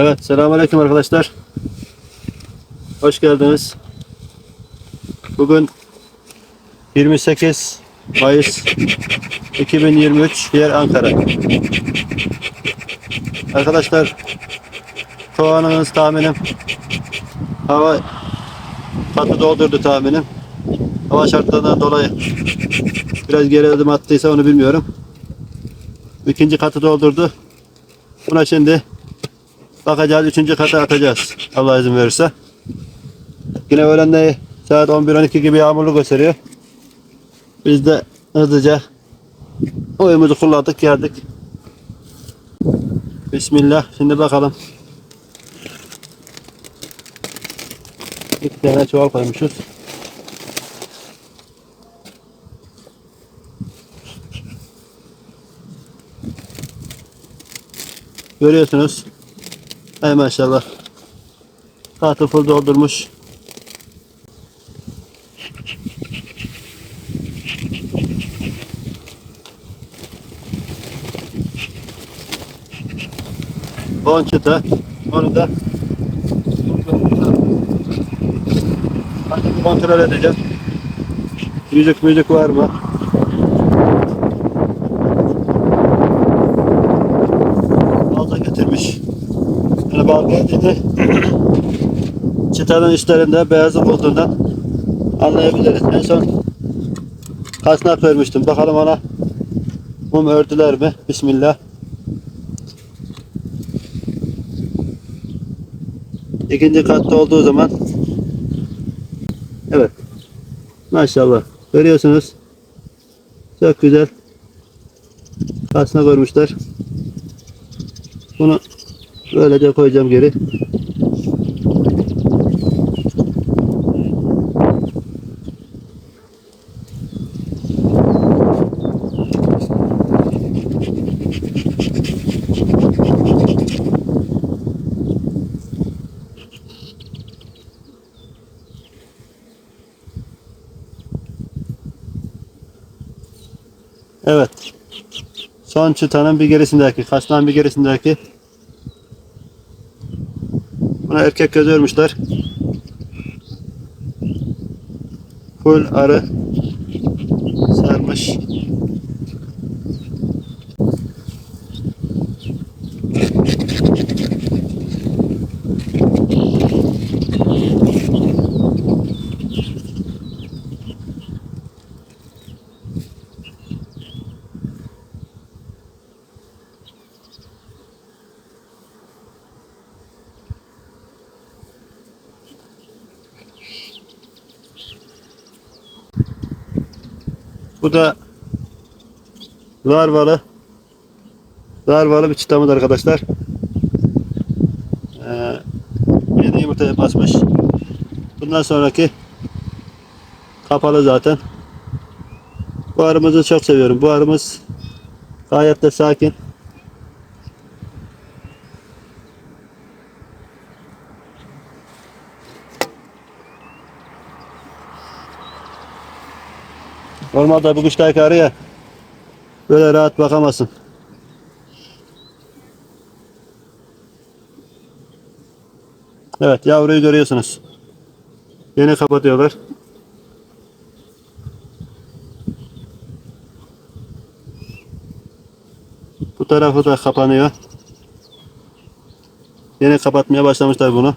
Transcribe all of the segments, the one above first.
Evet, selamünaleyküm arkadaşlar. Hoş geldiniz. Bugün 28 Mayıs 2023 yer Ankara. Arkadaşlar, kovanınız tahminim hava katı doldurdu tahminim. Hava şartlarından dolayı biraz geri adım attıysa onu bilmiyorum. İkinci katı doldurdu. Buna şimdi Bakacağız üçüncü kata atacağız. Allah izin verirse. Yine öğlende saat 11-12 gibi yağmurlu gösteriyor. Biz de hızlıca oyumuzu kullandık geldik. Bismillah. Şimdi bakalım. İki tane çuval koymuşuz. Görüyorsunuz. Hay maşallah. Tahtı full doldurmuş. On çıta. Onu da kontrol edeceğim. Müzik müzik var mı? Fazla getirmiş. Çıtanın üstlerinde beyazlık olduğundan anlayabiliriz. En son kasnak vermiştim. Bakalım ona mum ördüler mi? Bismillah. İkinci katta olduğu zaman evet maşallah görüyorsunuz çok güzel kasnak örmüşler bunu Böylece koyacağım geri. Evet. Son çıtanın bir gerisindeki, kasnağın bir gerisindeki Buna erkek göz örmüşler. Full arı sarmış. Bu da larvalı larvalı bir çıtamız arkadaşlar. Ee, yeni yumurtaya basmış. Bundan sonraki kapalı zaten. Bu arımızı çok seviyorum. Bu arımız gayet de sakin. Normalde bu kıştaki arıya böyle rahat bakamazsın. Evet yavruyu görüyorsunuz. Yeni kapatıyorlar. Bu tarafı da kapanıyor. Yeni kapatmaya başlamışlar bunu.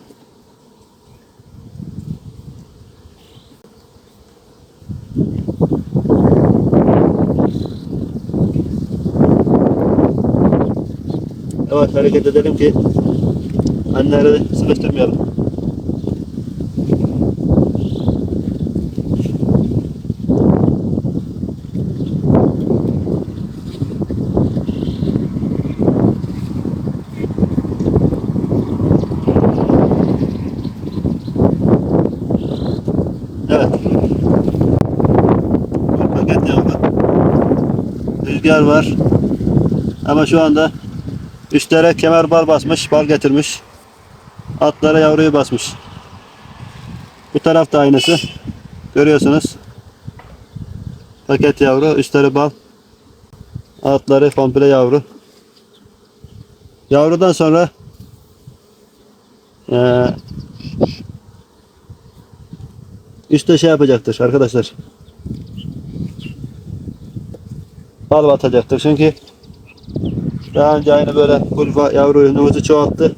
Yavaş hareket edelim ki anneleri sıkıştırmayalım. Evet. Paket yavru. Rüzgar var. Ama şu anda Üstlere kemer bal basmış, bal getirmiş. Atlara yavruyu basmış. Bu taraf da aynısı. Görüyorsunuz. Paket yavru, üstleri bal. Altları komple yavru. Yavrudan sonra Ee, üstte şey yapacaktır arkadaşlar. Bal batacaktır çünkü daha önce aynı böyle kulfa yavru nüfusu çoğalttı.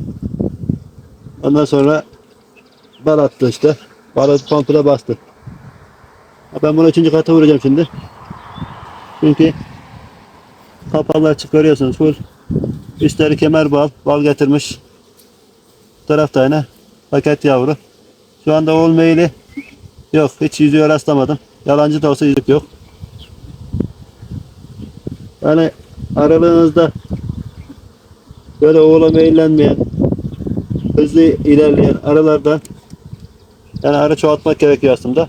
Ondan sonra bal attı işte. Balı komple bastı. Ben bunu üçüncü kata vuracağım şimdi. Çünkü kapalı açık görüyorsunuz full. Üstleri kemer bal. Bal getirmiş. Bu tarafta yine paket yavru. Şu anda oğul meyili yok. Hiç yüzüğe rastlamadım. Yalancı da olsa yüzük yok. Yani aralığınızda böyle oğula meyillenmeyen hızlı ilerleyen aralardan yani arı çoğaltmak gerekiyor aslında.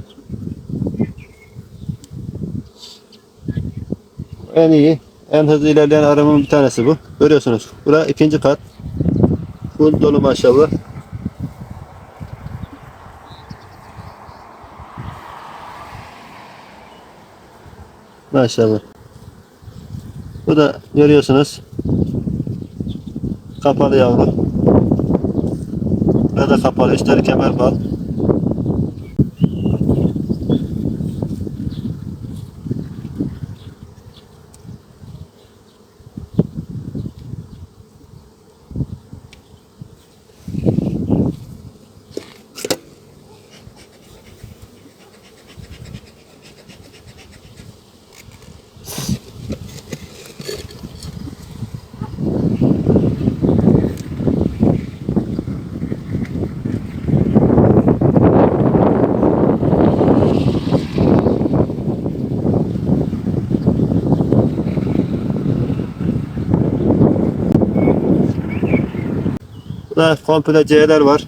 En iyi, en hızlı ilerleyen arımın bir tanesi bu. Görüyorsunuz. Bura ikinci kat. Full dolu maşallah. Maşallah. Bu da görüyorsunuz. Kapalı yavru. Burada kapalı. Üstleri kemer bal. Burada komple C'ler var.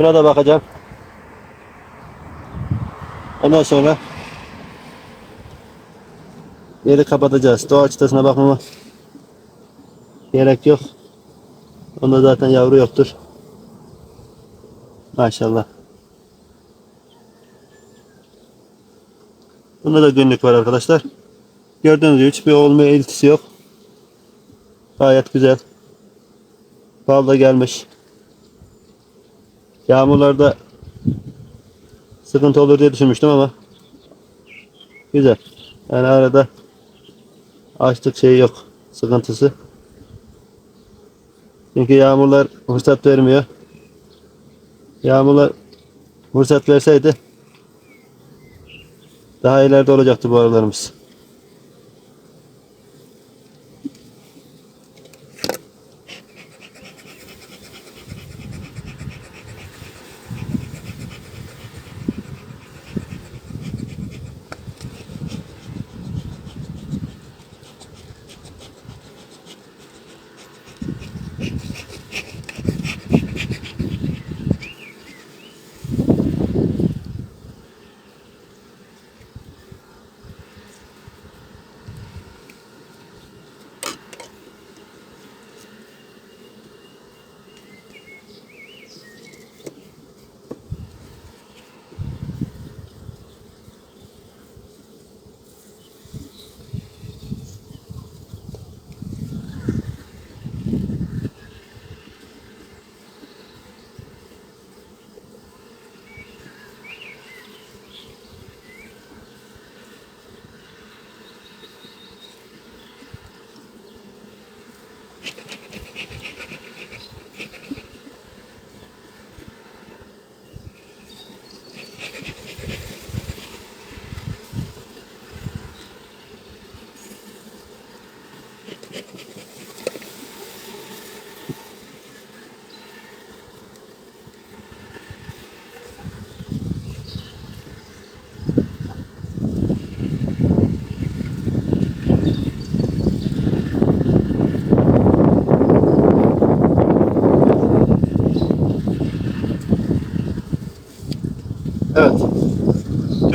Şuna da bakacağım. Ondan sonra yeri kapatacağız. Doğa çıtasına bakmama gerek yok. Onda zaten yavru yoktur. Maşallah. Bunda da günlük var arkadaşlar. Gördüğünüz gibi hiçbir olma iltisi yok. Gayet güzel. Bal da gelmiş. Yağmurlarda sıkıntı olur diye düşünmüştüm ama güzel. Yani arada açlık şeyi yok. Sıkıntısı. Çünkü yağmurlar fırsat vermiyor. Yağmurlar fırsat verseydi daha ileride olacaktı bu aralarımız.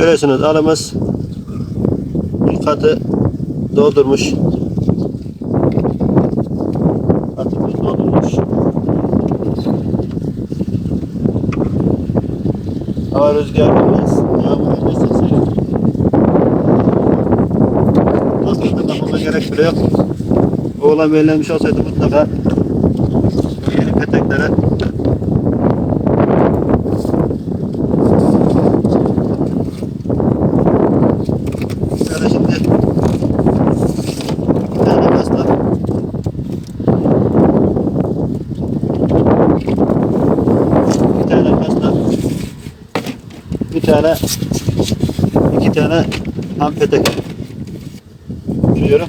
Görüyorsunuz arımız ilk katı doldurmuş. Katımız doldurmuş. Hava rüzgar biraz. Yağmur serin. Aslında kapıma gerek bile yok. Oğlan belirlenmiş olsaydı mutlaka yeni peteklere Şöyle şimdi bir tane pasta bir tane pasta bir tane iki tane ham petek sürüyorum.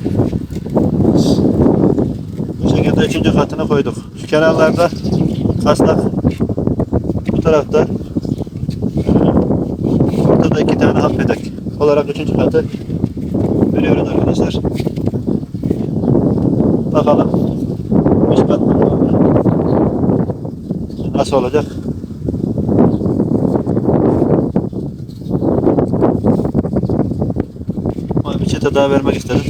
Bu şekilde üçüncü katını koyduk. Şu kenarlarda kasnak bu tarafta ortada iki tane ham petek olarak üçüncü katı veriyoruz arkadaşlar. Bakalım nasıl olacak? Çete daha vermek istedim.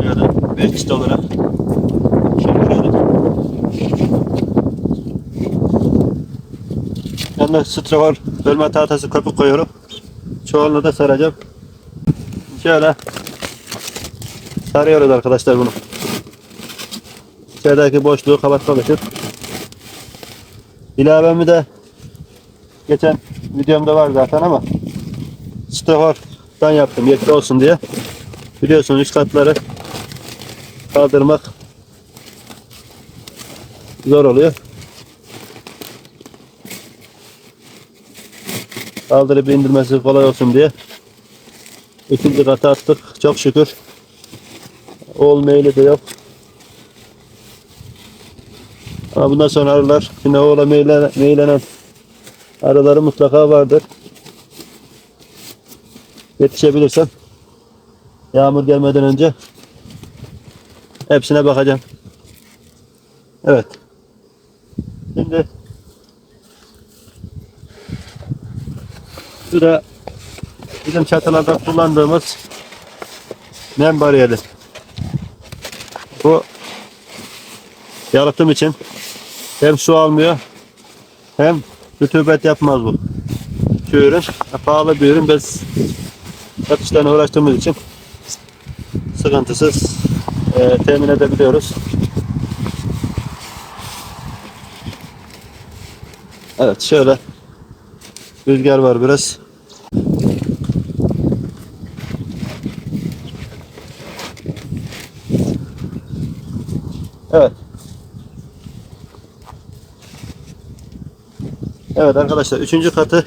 Böyle bir çite olarak şöyle. Yanına strafor bölme tahtası köpük koyuyorum. Çoğunluğu da saracağım. Şöyle sarıyoruz arkadaşlar bunu. İçerideki boşluğu kapatmak için. İlavemi de geçen videomda var zaten ama strafordan yaptım yetki olsun diye. Biliyorsunuz üst katları kaldırmak zor oluyor. Kaldırıp indirmesi kolay olsun diye ikinci kata attık. Çok şükür. Meyli de yok. Ama bundan sonra arılar yine oğla meylenen, meylenen arıları mutlaka vardır. Yetişebilirsem yağmur gelmeden önce hepsine bakacağım. Evet. Şimdi da bizim çatılarda kullandığımız nem bariyeri. Bu yalıtım için hem su almıyor hem rütubet yapmaz bu. Şu ürün pahalı bir ürün. Biz satışlarına uğraştığımız için sıkıntısız e, temin edebiliyoruz. Evet şöyle rüzgar var biraz. Evet. Evet arkadaşlar üçüncü katı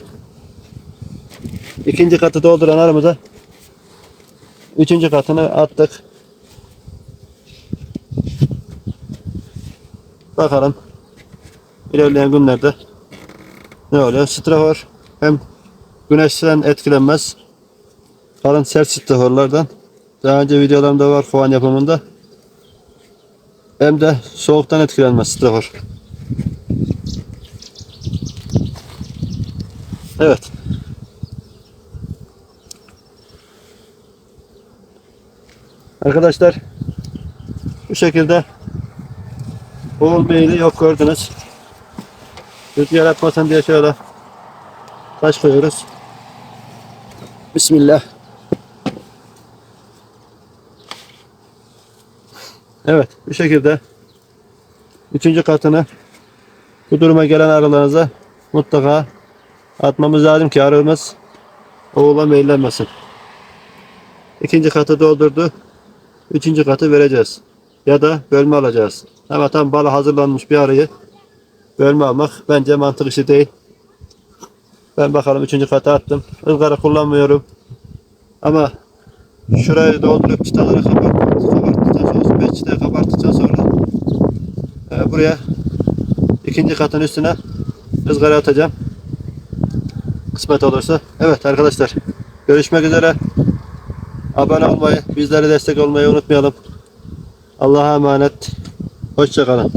ikinci katı dolduran aramıza üçüncü katını attık. Bakalım ilerleyen günlerde ne oluyor? Strafor hem güneşten etkilenmez. Kalın sert straforlardan. Daha önce videolarımda var kovan yapımında. Hem de soğuktan etkilenmez strafor. Evet. Arkadaşlar bu şekilde Oğul Bey'i yok gördünüz. Rüzgar atmasın diye şöyle taş koyuyoruz. Bismillah. Evet bu şekilde üçüncü katını bu duruma gelen arılarınıza mutlaka atmamız lazım ki arımız oğula meyillenmesin. İkinci katı doldurdu. Üçüncü katı vereceğiz. Ya da bölme alacağız. Ama tam bala hazırlanmış bir arıyı bölme almak bence mantık işi değil. Ben bakalım üçüncü katı attım. Izgara kullanmıyorum. Ama şurayı doldurup çıtaları kapattıktan sonra, çıtayı kapattıktan sonra e, buraya ikinci katın üstüne ızgara atacağım. Kısmet olursa. Evet arkadaşlar. Görüşmek üzere. Abone olmayı, bizlere destek olmayı unutmayalım. Allah'a emanet. Hoşçakalın.